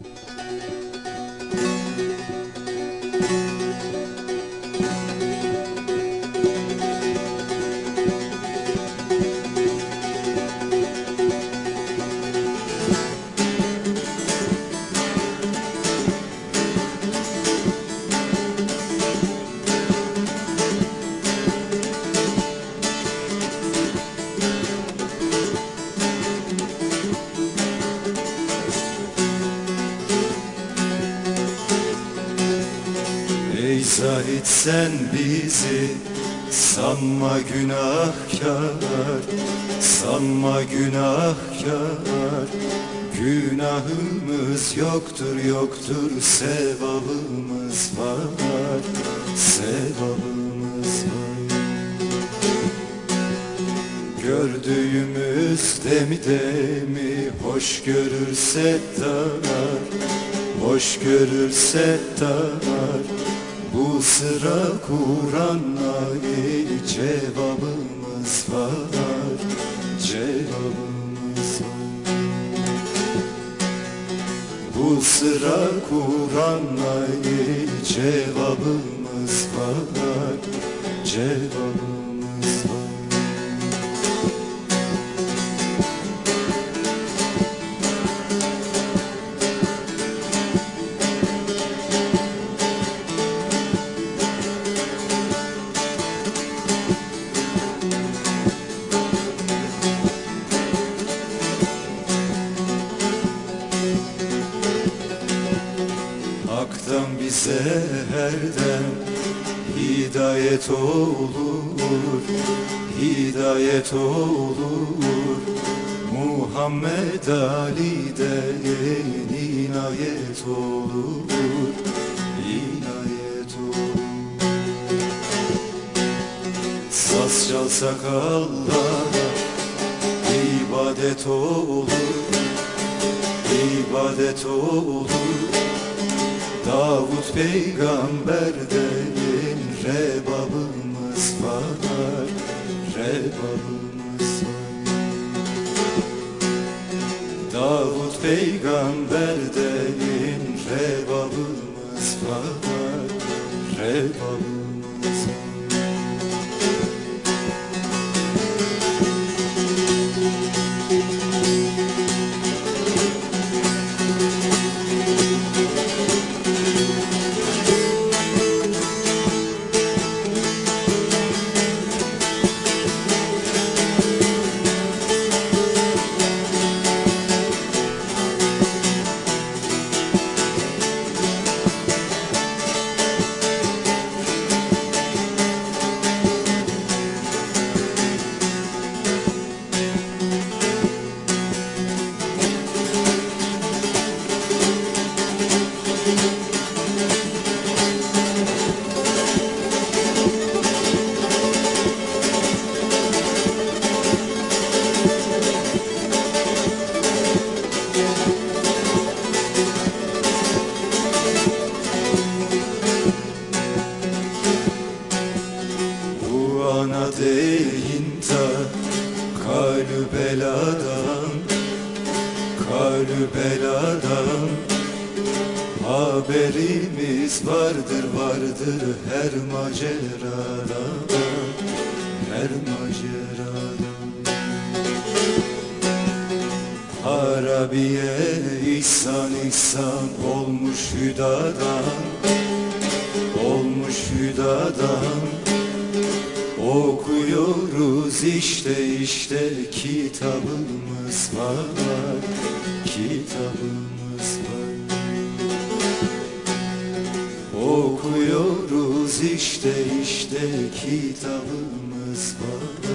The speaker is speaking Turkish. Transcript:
Música zahit sen bizi sanma günahkar Sanma günahkar. Günahımız yoktur yoktur sevabımız var Sevabımız var. Gördüğümüz demi demi hoş görürse dar Hoş görürse dar Bu sıra Kur'an'la cevabımız var. Cevabımız var. Bu sıra Kur'an'la cevabımız var. Cevabımız Hak'tan bize herden hidayet olur Hidayet olur. Muhammed Ali'den inayet olur İnayet olur. Saz çalsak Allah'a ibadet olur ibadet olur Davut peygamberden rebabımız var Rebabımız var. Davut peygamberden rebabımız var Rebabımız Bu ana deyince kalü beladan Kalü beladan. Haberimiz vardır vardır her maceradan Her maceradan. Harabiye ihsan ihsan olmuş hüdadan Olmuş hüdadan Okuyoruz işte işte kitabımız var Kitabımız var. Okuyoruz işte işte kitabımız var